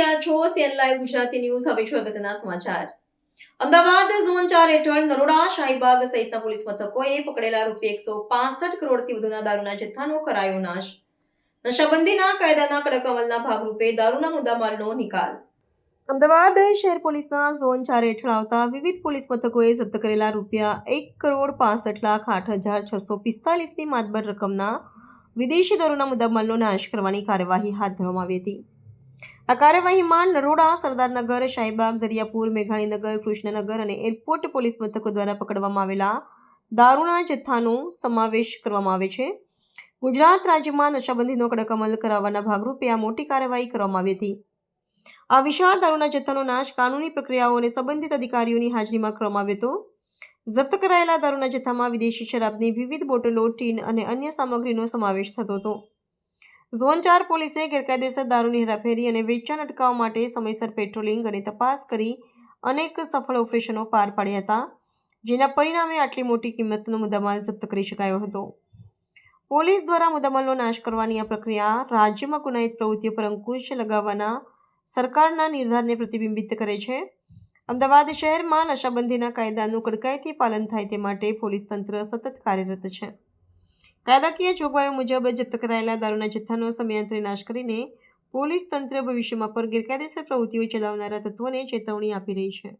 રહ્યા છો CN live Gujarati news. હવે છે અગત્યના સમાચાર? અમદાવાદ ઝોન ચાર હેઠળ નરોડા, શાહીબાગ સહિતના પોલીસ મથકોએ પકડેલા રૂપિયા એકસો પાસઠ કરોડથી વધુના દારૂના જથ્થાનો કરાયો નાશ. નશાબંધીના કાયદાના કડક અમલના ભાગરૂપે દારૂના મુદ્દામાલનો નિકાલ. અમદાવાદ શહેર પોલીસના ઝોન ચાર હેઠળ આવતા વિવિધ પોલીસ મથકોએ જપ્ત કરેલા રૂપિયા એક કરોડ પાસઠ લાખ આઠ હજાર છસો પિસ્તાલીસની માતબર રકમના વિદેશી દારૂના મુદ્દામાલનો નાશ કરવાની કાર્યવાહી હાથ ધરવામાં આવી હતી. આ કાર્યવાહીમાં નરોડા, સરદારનગર, શાહીબાગ, દરિયાપુર, મેઘાણીનગર, કૃષ્ણનગર અને એરપોર્ટ પોલીસ મથકો દ્વારા પકડવામાં આવેલા દારૂના જથ્થાનો સમાવેશ કરવામાં આવે છે. ગુજરાત રાજ્યમાં નશાબંધીનો કડક અમલ કરાવવાના ભાગરૂપે આ મોટી કાર્યવાહી કરવામાં આવી હતી. આ વિશાળ દારૂના જથ્થાનો નાશ કાનૂની પ્રક્રિયાઓ અને સંબંધિત અધિકારીઓની હાજરીમાં કરવામાં આવ્યો હતો. જપ્ત કરાયેલા દારૂના જથ્થામાં વિદેશી શરાબની વિવિધ બોટલો, ટીન અને અન્ય સામગ્રીનો સમાવેશ થતો હતો. ઝોન ચાર પોલીસે ગેરકાયદેસર દારૂની હેરાફેરી અને વેચાણ અટકાવવા માટે સમયસર પેટ્રોલિંગ અને તપાસ કરી અનેક સફળ ઓપરેશનો પાર પાડ્યા હતા, જેના પરિણામે આટલી મોટી કિંમતનો મુદ્દામાલ જપ્ત કરી શકાયો હતો. પોલીસ દ્વારા મુદ્દામાલનો નાશ કરવાની આ પ્રક્રિયા રાજ્યમાં ગુનાહિત પ્રવૃત્તિઓ પર અંકુશ લગાવવાના સરકારના નિર્ધારને પ્રતિબિંબિત કરે છે. અમદાવાદ શહેરમાં નશાબંધીના કાયદાનું કડકાઈથી પાલન થાય તે માટે પોલીસ તંત્ર સતત કાર્યરત છે. કાયદાકીય જોગવાઈઓ મુજબ જપ્ત કરાયેલા દારૂના જથ્થાનો સમયાંતરે નાશ કરીને પોલીસ તંત્ર ભવિષ્યમાં પર ગેરકાયદેસર પ્રવૃત્તિઓ ચલાવનારા તત્વોને ચેતવણી આપી રહી છે.